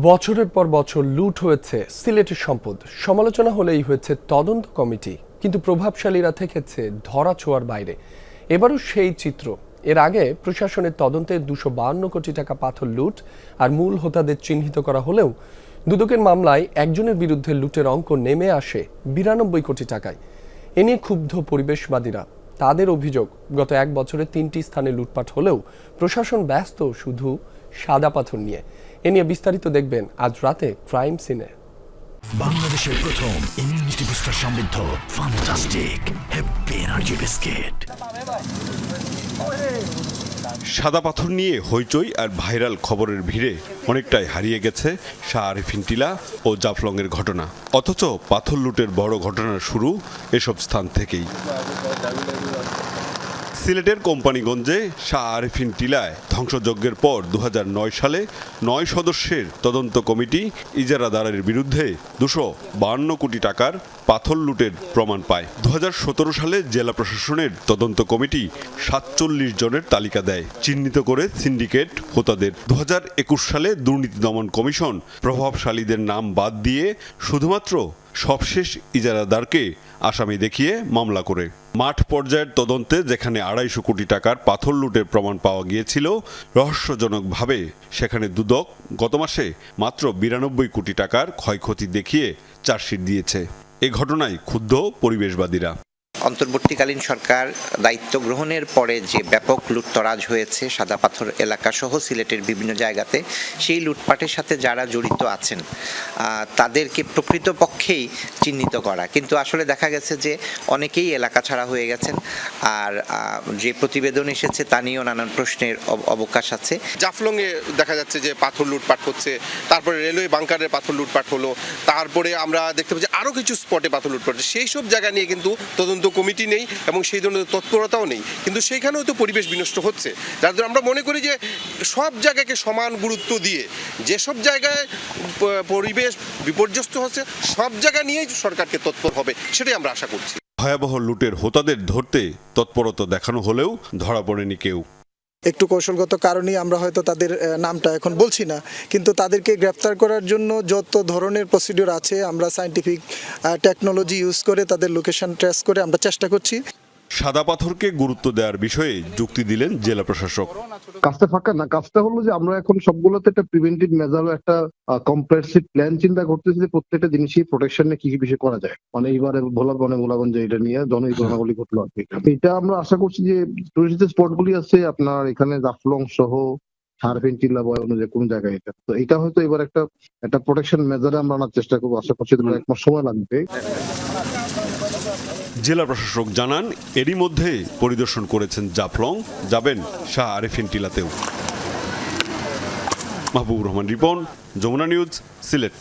বছরের পর বছর লুট হয়েছে সিলেটের সম্পদ। সমালোচনা হলেই হয়েছে তদন্ত কমিটি, কিন্তু প্রভাবশালীরা থেকেছে ধরা ছোঁয়ার বাইরে। এবারও সেই চিত্র। এর আগে প্রশাসনের তদন্তে দুশো বাহান্ন কোটি টাকা পাথর লুট আর মূল হোতাদের চিহ্নিত করা হলেও দুদকের মামলায় একজনের বিরুদ্ধে লুটের অঙ্ক নেমে আসে বিরানব্বই কোটি টাকায়। এ নিয়ে ক্ষুব্ধ পরিবেশবাদীরা। তাদের অভিযোগ, গত এক বছরে তিনটি স্থানে লুটপাট হলেও প্রশাসন ব্যস্ত শুধু সাদা পাথর নিয়ে। এ নিয়ে বিস্তারিত দেখবেন আজ রাতে ক্রাইম সিনে। বাংলাদেশের প্রথম ইমিউনিটি বুস্টার সমৃদ্ধ ফান্টাস্টিক হ্যাপি এনার্জি বিস্কিট সাদা পাথর নিয়ে হইচই আর ভাইরাল খবরের ভিড়ে অনেকটাই হারিয়ে গেছে শাহ আরিফিন টিলা ও জাফলংয়ের ঘটনা। অথচ পাথর লুটের বড় ঘটনার শুরু এসব স্থান থেকেই। সিলেটের কোম্পানিগঞ্জে শাহ আরিফিন টিলায় ধ্বংসযজ্ঞের পর দু হাজার নয় সালে নয় সদস্যের তদন্ত কমিটি ইজারাদারের বিরুদ্ধে দুশো বান্ন কোটি টাকার পাথর লুটের প্রমাণ পায়। দু হাজার সতেরো সালে জেলা প্রশাসনের তদন্ত কমিটি সাতচল্লিশ জনের তালিকা দেয়, চিহ্নিত করে সিন্ডিকেট হোতাদের। দু হাজার একুশ সালে দুর্নীতি দমন কমিশন প্রভাবশালীদের নাম বাদ দিয়ে শুধুমাত্র সবশেষ ইজারাদারকে আসামি দেখিয়ে মামলা করে। মাঠ পর্যায়ের তদন্তে যেখানে আড়াইশো কোটি টাকার পাথর লুটের প্রমাণ পাওয়া গিয়েছিল, রহস্যজনকভাবে সেখানে দুদক গত মাসে মাত্র বিরানব্বই কোটি টাকার ক্ষয়ক্ষতি দেখিয়ে চার্জশিট দিয়েছে। এ ঘটনায় ক্ষুব্ধ পরিবেশবাদীরা। অন্তর্বর্তীকালীন সরকার দায়িত্ব গ্রহণের পরে যে ব্যাপক লুটতরাজ হয়েছে সাদা পাথর এলাকা সহ সিলেটের বিভিন্ন জায়গাতে, সেই লুটপাটের সাথে যারা জড়িত আছেন তাদেরকে প্রকৃতপক্ষেই চিহ্নিত করা। কিন্তু আসলে দেখা গেছে যে অনেকেই এলাকা ছাড়া হয়ে গেছেন আর যে প্রতিবেদন এসেছে তা নিয়েও নানান প্রশ্নের অব- অবকাশ আছে। জাফলংয়ে দেখা যাচ্ছে যে পাথর লুটপাট হচ্ছে, তারপরে রেলওয়ে বাংকারের পাথর লুটপাট হলো, তারপরে আমরা দেখতে পাচ্ছি আরও কিছু স্পটে পাথর লুটপাট সেই সব জায়গা নিয়ে কিন্তু তদন্ত কমিটি নেই এবং সেই ধরনের তৎপরতাও নেই। কিন্তু সেইখানেও তো পরিবেশ বিনষ্ট হচ্ছে। যার জন্য আমরা মনে করি যে সব জায়গাকে সমান গুরুত্ব দিয়ে যেসব জায়গায় পরিবেশ বিপর্যস্ত হচ্ছে, সব জায়গা নিয়েই সরকারকে তৎপর হবে, সেটাই আমরা আশা করছি। ভয়াবহ লুটের হোতাদের ধরতে তৎপরতা দেখানো হলেও ধরা পড়েনি কেউ। একটু কৌশলগত কারণেই আমরা হয়তো তাদের নামটা এখন বলছি না। কিন্তু তাদেরকে গ্রেপ্তার করার জন্য যত ধরনের প্রসিডিওর আছে, আমরা সাইন্টিফিক টেকনোলজি ইউজ করে তাদের লোকেশন ট্রেস করে আমরা চেষ্টা করছি। সাদা পাথরকে গুরুত্ব দেওয়ার বিষয়ে যুক্তি দিলেন জেলা প্রশাসক। কাজটা ফাঁকা না কাজটা হলো যে আমরা এখন সবগুলোতে একটা প্রিভেন্টিভ মেজার একটা কম্প্রেহেন্সিভ প্ল্যান চিন্তা করতেছি যে প্রত্যেকটা জিনিসই প্রোটেকশনে কি কি বিষয় করা যায়। মানে এইবারে ভোলা বনে ভোলাগঞ্জে এটা নিয়ে জনই ঘটনাগুলি ঘটলো আর কি এটা আমরা আশা করছি যে টুরিস্ট স্পট গুলি আছে আপনার এখানে জাফলং সহ হারফিন টিল্লা বয় অন্য যে কোন জায়গায় এটা। তো এটা হয়তো এবার একটা একটা প্রোটেকশন মেজারে আমরা আনার চেষ্টা করব। আশা করছি এক মাস সময় লাগবে। জেলা প্রশাসক জানান, এরই মধ্যে পরিদর্শন করেছেন জাফলং, যাবেন শাহ আরেফিন টিলাতেও। মাহবুব রহমান রিপন, যমুনা নিউজ, সিলেট।